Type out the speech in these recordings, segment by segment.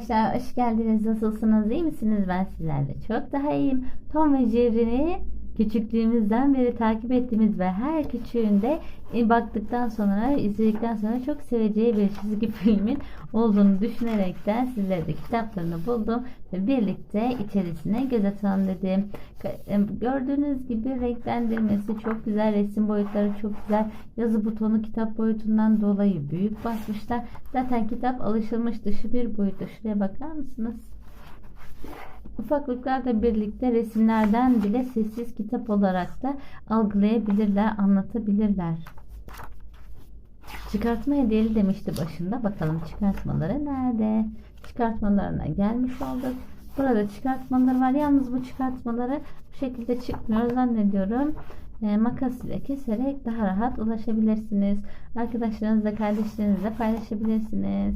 arkadaşlar hoş geldiniz. Nasılsınız? İyi misiniz? Ben sizlerle çok daha iyiyim. Tom ve Jerry'ni küçüklüğümüzden beri takip ettiğimiz ve her küçüğünde e, baktıktan sonra, izledikten sonra çok seveceği bir çizgi filmin olduğunu düşünerekten sizlere de kitaplarını buldum ve birlikte içerisine göz atalım dedim. E, gördüğünüz gibi renklendirmesi çok güzel, resim boyutları çok güzel. Yazı butonu kitap boyutundan dolayı büyük basmışlar. Zaten kitap alışılmış dışı bir boyutta. Şuraya bakar mısınız? Ufaklıklarla birlikte resimlerden bile sessiz kitap olarak da algılayabilirler, anlatabilirler. Çıkartma hediyeli demişti başında. Bakalım çıkartmaları nerede? Çıkartmalarına gelmiş olduk. Burada çıkartmaları var. Yalnız bu çıkartmaları bu şekilde çıkmıyor zannediyorum. E, makas ile keserek daha rahat ulaşabilirsiniz. Arkadaşlarınızla, kardeşlerinizle paylaşabilirsiniz.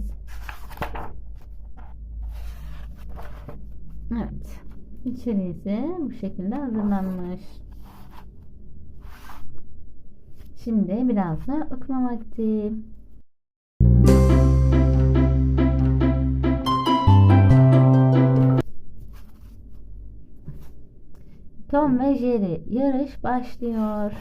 Evet. İçerisi bu şekilde hazırlanmış. Şimdi biraz da okuma vakti. Tom ve Jerry yarış başlıyor.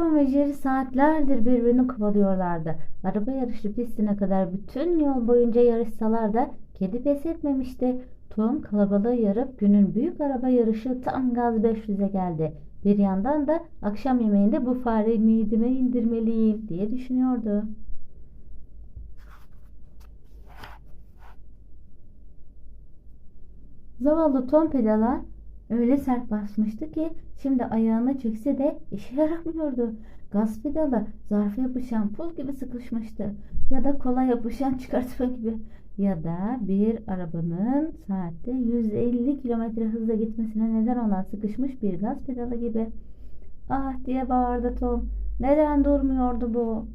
Tom ve Jerry saatlerdir birbirini kovalıyorlardı. Araba yarışı pistine kadar bütün yol boyunca yarışsalar da kedi pes etmemişti. Tom kalabalığı yarıp günün büyük araba yarışı tam gaz 500'e geldi. Bir yandan da akşam yemeğinde bu fare midime indirmeliyim diye düşünüyordu. Zavallı Tom pedala öyle sert basmıştı ki şimdi ayağına çekse de işe yaramıyordu. Gaz pedalı zarfa yapışan pul gibi sıkışmıştı. Ya da kola yapışan çıkartma gibi. Ya da bir arabanın saatte 150 kilometre hızla gitmesine neden olan sıkışmış bir gaz pedalı gibi. Ah diye bağırdı Tom. Neden durmuyordu bu?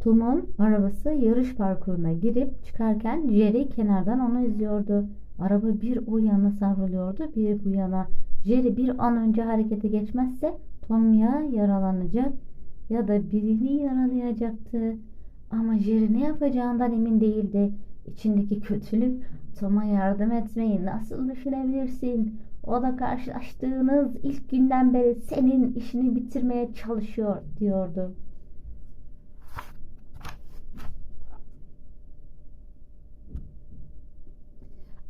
Tom'un arabası yarış parkuruna girip çıkarken Jerry kenardan onu izliyordu. Araba bir o yana savruluyordu bir bu yana. Jerry bir an önce harekete geçmezse Tom ya yaralanacak ya da birini yaralayacaktı. Ama Jerry ne yapacağından emin değildi. İçindeki kötülük Tom'a yardım etmeyi nasıl düşünebilirsin? O da karşılaştığınız ilk günden beri senin işini bitirmeye çalışıyor diyordu.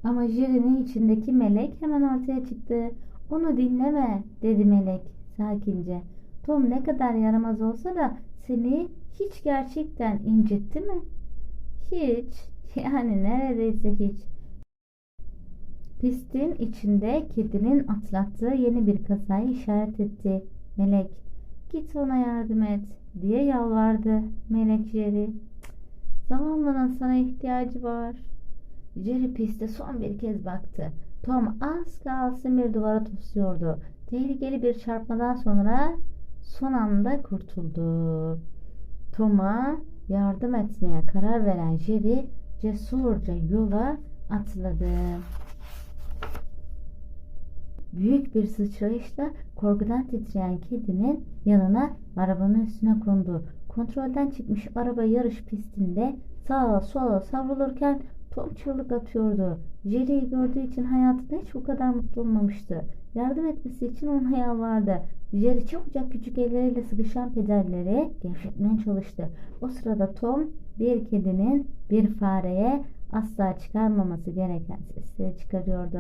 Ama Jerry'nin içindeki melek hemen ortaya çıktı. Onu dinleme dedi melek sakince. Tom ne kadar yaramaz olsa da seni hiç gerçekten incitti mi? Hiç. Yani neredeyse hiç. Pistin içinde kedinin atlattığı yeni bir kasayı işaret etti. Melek, git ona yardım et diye yalvardı Melek Jerry. Zavallının sana ihtiyacı var. Jerry piste son bir kez baktı. Tom az kalsın bir duvara tosluyordu. Tehlikeli bir çarpmadan sonra son anda kurtuldu. Tom'a yardım etmeye karar veren Jerry cesurca yola atladı. Büyük bir sıçrayışla korkudan titreyen kedinin yanına arabanın üstüne kondu. Kontrolden çıkmış araba yarış pistinde sağa sola savrulurken Tom çığlık atıyordu. Jerry'i gördüğü için hayatında hiç bu kadar mutlu olmamıştı. Yardım etmesi için ona yalvardı. Jerry çabucak küçük elleriyle sıkışan pedalleri gevşetmeye çalıştı. O sırada Tom bir kedinin bir fareye asla çıkarmaması gereken sesleri çıkarıyordu.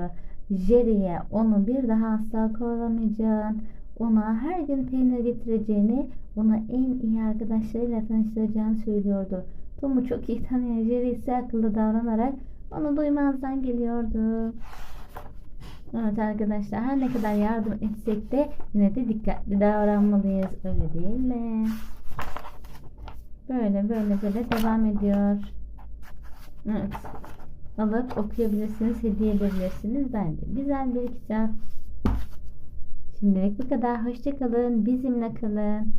Jerry'e onu bir daha asla kovalamayacağını, ona her gün peynir getireceğini, ona en iyi arkadaşlarıyla tanıştıracağını söylüyordu. Tom'u çok iyi tanıyan Jerry ise akıllı davranarak onu duymazdan geliyordu. Evet arkadaşlar her ne kadar yardım etsek de yine de dikkatli davranmalıyız. Öyle değil mi? Böyle böyle böyle devam ediyor. Evet. Alıp okuyabilirsiniz, hediye edebilirsiniz. Bence güzel bir kitap. Şimdilik bu kadar. Hoşçakalın. Bizimle kalın.